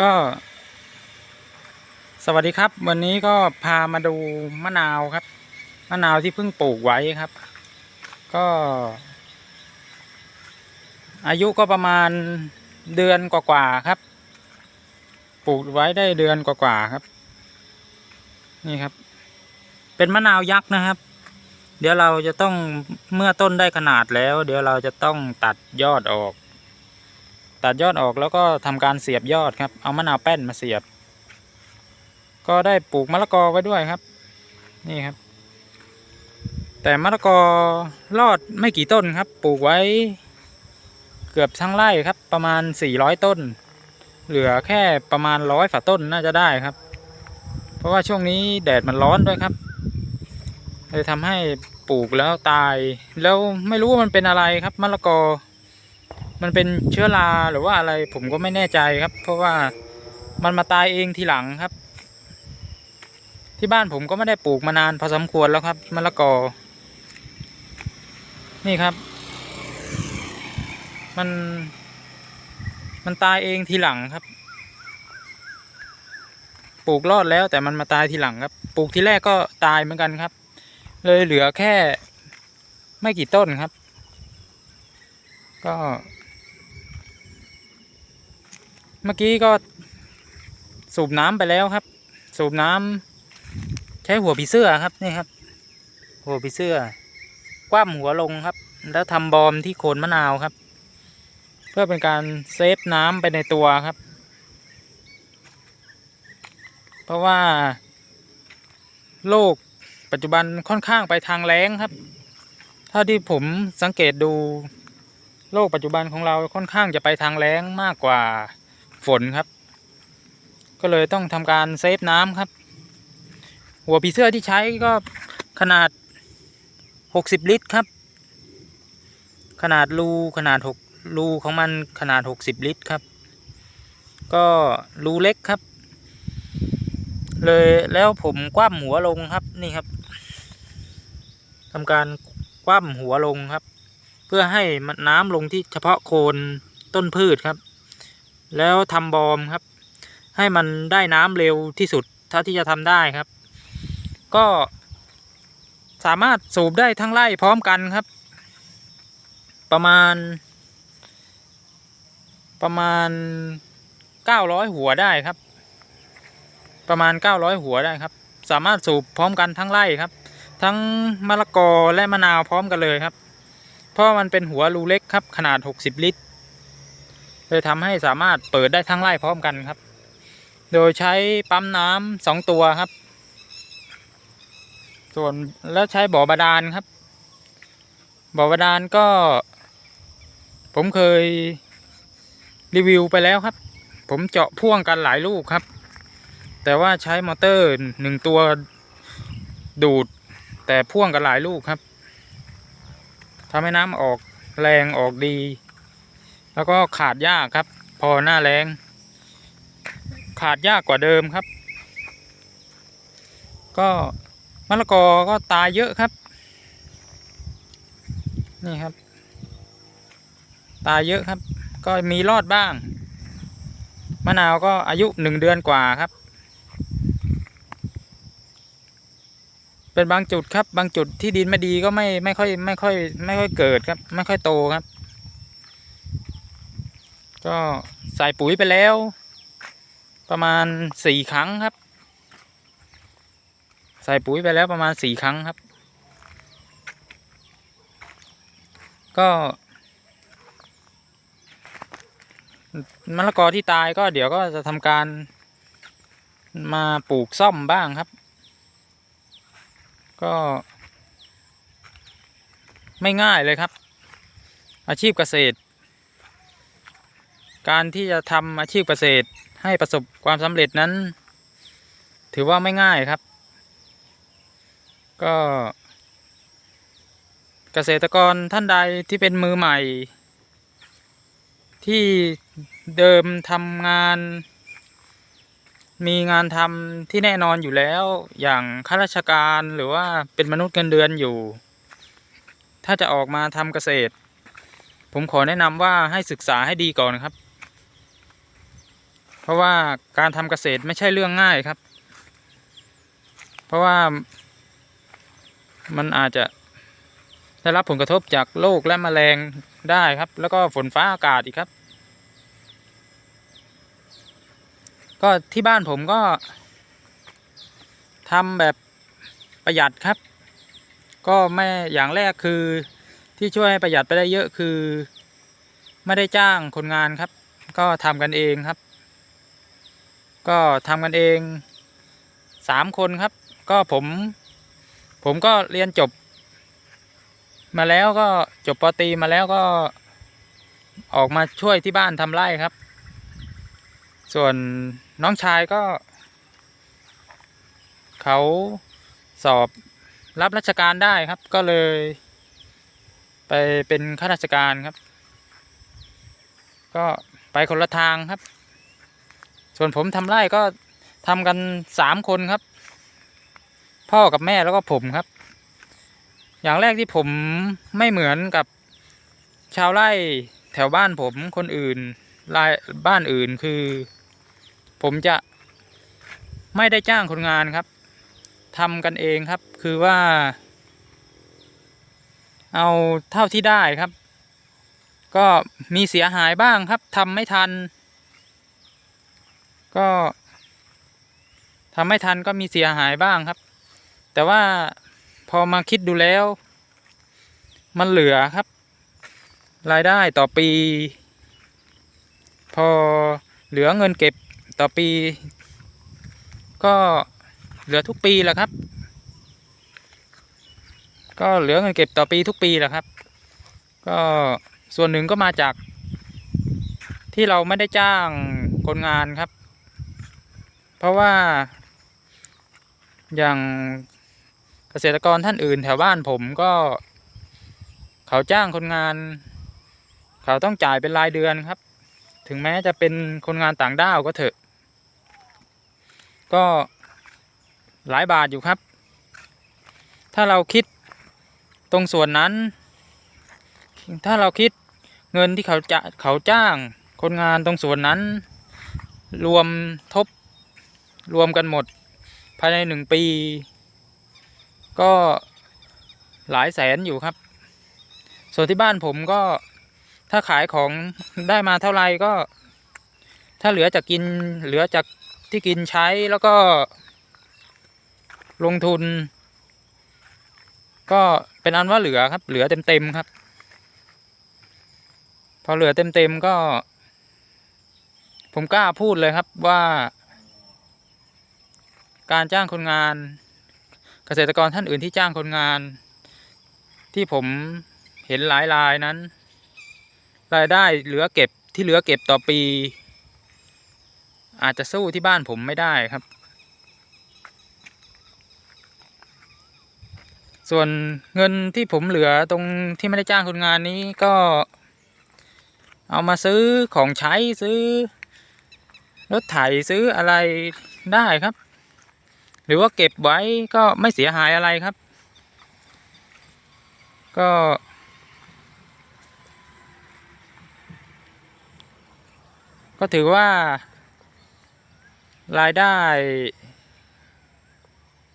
ก็ สวัสดีครับ วันนี้ก็พามาดูมะนาวครับ มะนาวที่เพิ่งปลูกไว้ครับ ก็ อายุก็ประมาณเดือนกว่าๆครับ ปลูกไว้ได้เดือนกว่าๆครับ นี่ครับ เป็นมะนาวยักษ์นะครับ เดี๋ยวเราจะต้องเมื่อต้นได้ขนาดแล้ว เดี๋ยวเราจะต้องตัดยอดออก ตัดยอดออกแล้วก็ทำการเสียบยอดครับ เอามะนาวแป้นมาเสียบ ก็ได้ปลูกมะละกอไว้ด้วยครับ นี่ครับ แต่มะละกอรอดไม่กี่ต้นครับ ปลูกไว้เกือบทั้งไร่ครับ ประมาณสี่ร้อยต้น เหลือแค่ประมาณร้อยฝ่าต้นน่าจะได้ครับ เพราะว่าช่วงนี้แดดมันร้อนด้วยครับเลยทำให้ปลูกแล้วตาย แล้วไม่รู้ว่ามันเป็นอะไรครับมะละกอ มันเป็นเชื้อราหรือว่าอะไรผมก็ไม่แน่ใจครับ เพราะว่ามันมาตายเองทีหลังครับ ที่บ้านผมก็ไม่ได้ปลูกมานานพอสมควรแล้วครับมะละกอ นี่ครับ มัน มันตายเองทีหลังครับปลูกรอดแล้วแต่มันมาตายทีหลังครับ ปลูกทีแรกก็ตายเหมือนกันครับ เลยเหลือแค่ไม่กี่ต้นครับ ก็ เมื่อกี้ก็สูบน้ำไปแล้วครับ สูบน้ำใช้หัวผีเสื้อครับนี่ครับ หัวผีเสื้อ คว่ำหัวลงครับ แล้วทำบอมที่โคนมะนาวครับ เพื่อเป็นการเซฟน้ำไปในตัวครับ เพราะว่า โลกปัจจุบันค่อนข้างไปทางแล้งครับ เท่าที่ผมสังเกตดู โลกปัจจุบันของเราค่อนข้างจะไปทางแล้งมากกว่า ฝนครับ ก็เลยต้องทำการเซฟน้ำครับ หัวผีเสื้อที่ใช้ก็ขนาด 60 ลิตรครับ ขนาดรูขนาด6รูของมันขนาด 60 ลิตรครับ ก็รูเล็กครับ เลยแล้วผมคว่ำหัวลงครับนี่ครับทำการคว่ำหัวลงครับ เพื่อให้มันน้ำลงที่เฉพาะโคนต้นพืชครับ แล้วทำบอมครับ ให้มันได้น้ำเร็วที่สุดเท่าที่จะทำได้ครับ ก็สามารถสูบได้ทั้งไร่พร้อมกันครับ ประมาณ ประมาณเก้าร้อยหัวได้ครับ ประมาณเก้าร้อยหัวได้ครับ สามารถสูบพร้อมกันทั้งไร่ครับ ทั้งมะละกอและมะนาวพร้อมกันเลยครับ เพราะมันเป็นหัวรูเล็กครับขนาด60ลิตร เลยทำให้สามารถเปิดได้ทั้งไร่พร้อมกันครับ โดยใช้ปั๊มน้ำสองตัวครับ ส่วนแล้วใช้บ่อบาดาลครับ บ่อบาดาลก็ ผมเคยรีวิวไปแล้วครับ ผมเจาะพ่วงกันหลายลูกครับ แต่ว่าใช้มอเตอร์หนึ่งตัวดูด แต่พ่วงกันหลายลูกครับทำให้น้ำออกแรงออกดี แล้วก็ขาดยากครับ พอหน้าแรงขาดยากกว่าเดิมครับ ก็มะละกอก็ตายเยอะครับ นี่ครับ ตายเยอะครับ ก็มีรอดบ้าง มะนาวก็อายุหนึ่งเดือนกว่าครับ เป็นบางจุดครับ บางจุดที่ดินไม่ดีก็ไม่ไม่ค่อยไม่ค่อยไม่ค่อยเกิดครับ ไม่ค่อยโตครับ ก็ใส่ปุ๋ยไปแล้ว ประมาณสี่ครั้งครับ ใส่ปุ๋ยไปแล้วประมาณสี่ครั้งครับ ก็มะละกอที่ตายก็เดี๋ยวก็จะทำการมาปลูกซ่อมบ้างครับ ก็ ไม่ง่ายเลยครับ อาชีพเกษตร การที่จะทำอาชีพเกษตรให้ประสบความสำเร็จนั้น ถือว่าไม่ง่ายครับ ก็ เกษตรกรท่านใดที่เป็นมือใหม่ ที่เดิมทำงาน มีงานทำที่แน่นอนอยู่แล้ว อย่างข้าราชการหรือว่าเป็นมนุษย์เงินเดือนอยู่ ถ้าจะออกมาทำเกษตร ผมขอแนะนำว่าให้ศึกษาให้ดีก่อนครับ เพราะว่าการทำเกษตรไม่ใช่เรื่องง่ายครับ เพราะว่ามันอาจจะได้รับผลกระทบจากโรคและแมลงได้ครับ แล้วก็ฝนฟ้าอากาศอีกครับ ก็ที่บ้านผมก็ทำแบบประหยัดครับ ก็ไม่อย่างแรกคือที่ช่วยให้ประหยัดไปได้เยอะคือ ไม่ได้จ้างคนงานครับ ก็ทำกันเองครับ ก็ทำกันเองสามคนครับ ก็ผม ผมก็เรียนจบ มาแล้วก็จบปตีมาแล้วก็ออกมาช่วยที่บ้านทำไร่ครับ ส่วนน้องชายก็ เขาสอบรับราชการได้ครับ ก็เลย ไปเป็นข้าราชการครับ ก็ไปคนละทางครับ ส่วนผมทำไร่ก็ทำกันสามคนครับ พ่อกับแม่แล้วก็ผมครับ อย่างแรกที่ผมไม่เหมือนกับชาวไร่แถวบ้านผมคนอื่นรายบ้านอื่นคือ ผมจะไม่ได้จ้างคนงานครับทำกันเองครับ คือว่า เอาเท่าที่ได้ครับ ก็มีเสียหายบ้างครับทำไม่ทัน ก็ทำไม่ทันก็มีเสียหายบ้างครับ แต่ว่าพอมาคิดดูแล้ว มันเหลือครับ รายได้ต่อปี พอเหลือเงินเก็บต่อปี ก็เหลือทุกปีแหละครับ ก็เหลือเงินเก็บต่อปีทุกปีแหละครับ ก็ส่วนหนึ่งก็มาจากที่เราไม่ได้จ้างคนงานครับ เพราะว่า อย่างเกษตรกรท่านอื่นแถวบ้านผมก็ เขาจ้างคนงาน เขาต้องจ่ายเป็นรายเดือนครับ ถึงแม้จะเป็นคนงานต่างด้าวก็เถอะ ก็หลายบาทอยู่ครับ ถ้าเราคิดตรงส่วนนั้น ถ้าเราคิดเงินที่เขาจะเขาจ้างคนงานตรงส่วนนั้น รวมทบ รวมกันหมดภายในหนึ่งปี ก็หลายแสนอยู่ครับ ส่วนที่บ้านผมก็ถ้าขายของได้มาเท่าไหร่ก็ ถ้าเหลือจากกินเหลือจากที่กินใช้แล้วก็ ลงทุน ก็เป็นอันว่าเหลือครับ เหลือเต็มๆครับ พอเหลือเต็มๆก็ ผมกล้าพูดเลยครับว่า การจ้างคนงาน เกษตรกรท่านอื่นที่จ้างคนงาน ที่ผมเห็นหลายรายนั้น รายได้เหลือเก็บที่เหลือเก็บต่อปี อาจจะสู้ที่บ้านผมไม่ได้ครับ ส่วนเงินที่ผมเหลือตรงที่ไม่ได้จ้างคนงานนี้ก็ เอามาซื้อของใช้ซื้อรถไถซื้ออะไรได้ครับ หรือว่าเก็บไว้ก็ไม่เสียหายอะไรครับ ก็ ก็ถือว่า รายได้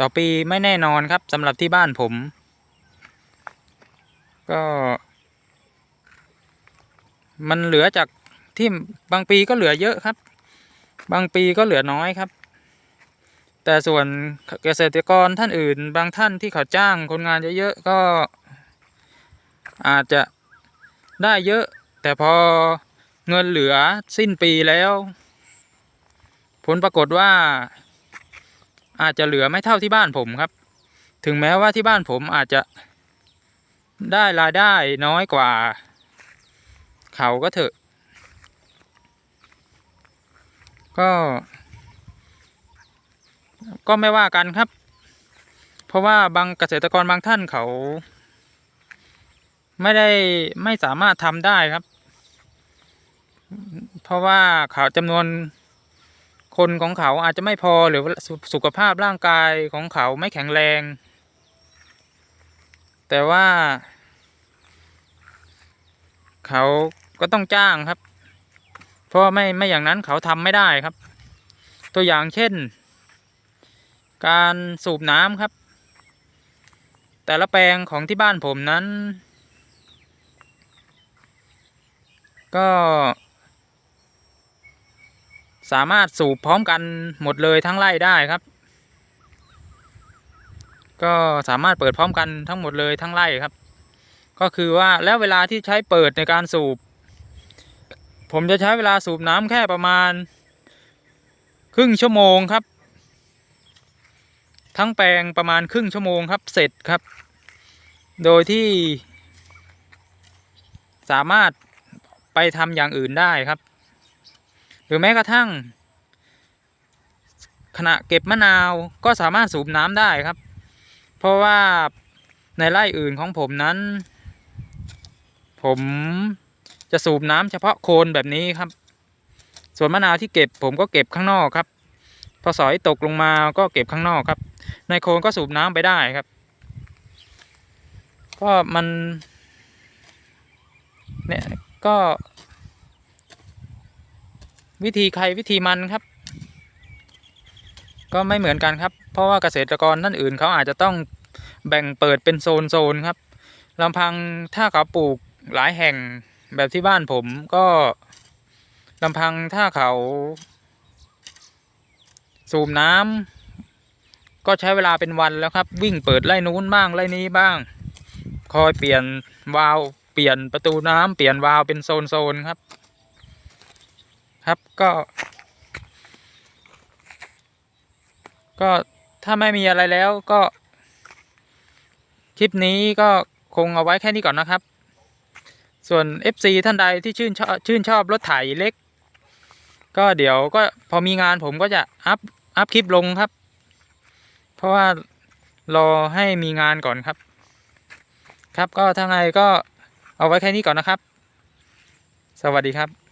ต่อปีไม่แน่นอนครับสำหรับที่บ้านผม ก็ มันเหลือจากที่บางปีก็เหลือเยอะครับ บางปีก็เหลือน้อยครับ แต่ส่วนเกษตรกรท่านอื่น บางท่านที่เขาจ้างคนงานเยอะๆก็อาจจะได้เยอะ แต่พอเงินเหลือสิ้นปีแล้ว ผลปรากฏว่า อาจจะเหลือไม่เท่าที่บ้านผมครับ ถึงแม้ว่าที่บ้านผมอาจจะได้รายได้น้อยกว่า เขาก็เถอะ ก็ ก็ไม่ว่ากันครับ เพราะว่าบางเกษตรกรบางท่านเขา ไม่ได้ไม่สามารถทำได้ครับ เพราะว่าเขาจำนวนคนของเขาอาจจะไม่พอหรือสุขภาพร่างกายของเขาไม่แข็งแรง แต่ว่า เขาก็ต้องจ้างครับ เพราะไม่ไม่อย่างนั้นเขาทำไม่ได้ครับ ตัวอย่างเช่น การสูบน้ำครับ แต่ละแปลงของที่บ้านผมนั้น ก็ สามารถสูบพร้อมกันหมดเลยทั้งไร่ได้ครับ ก็สามารถเปิดพร้อมกันทั้งหมดเลยทั้งไร่ครับ ก็คือว่าแล้วเวลาที่ใช้เปิดในการสูบ ผมจะใช้เวลาสูบน้ำแค่ประมาณ ครึ่งชั่วโมงครับ ทั้งแปลงประมาณครึ่งชั่วโมงครับเสร็จครับ โดยที่ สามารถไปทำอย่างอื่นได้ครับ หรือแม้กระทั่ง ขณะเก็บมะนาวก็สามารถสูบน้ำได้ครับ เพราะว่าในไร่อื่นของผมนั้น ผมจะสูบน้ำเฉพาะโคนแบบนี้ครับ ส่วนมะนาวที่เก็บผมก็เก็บข้างนอกครับ พอสอยตกลงมาก็เก็บข้างนอกครับ ในโคนก็สูบน้ำไปได้ครับ ก็มันเนี่ยก็ วิธีใครวิธีมันครับ ก็ไม่เหมือนกันครับ เพราะว่าเกษตรกรท่านอื่นเขาอาจจะต้องแบ่งเปิดเป็นโซนโซนๆครับลำพังถ้าเขาปลูกหลายแห่งแบบที่บ้านผมก็ลำพังถ้าเขา สูบน้ำ ก็ใช้เวลาเป็นวันแล้วครับ วิ่งเปิดไล่นู้นบ้างไล่นี้บ้าง คอยเปลี่ยนวาล์วเปลี่ยนประตูน้ำเปลี่ยนวาล์วเป็นโซนโซนครับ ครับก็ ก็ถ้าไม่มีอะไรแล้วก็ คลิปนี้ก็คงเอาไว้แค่นี้ก่อนนะครับ ส่วน FC ท่านใดที่ชื่นชอบชื่นชอบรถไถเล็ก ก็เดี๋ยวก็พอมีงานผมก็จะอัพอัพคลิปลงครับ เพราะว่ารอให้มีงานก่อนครับ ครับก็ทางไงก็เอาไว้แค่นี้ก่อนนะครับ สวัสดีครับ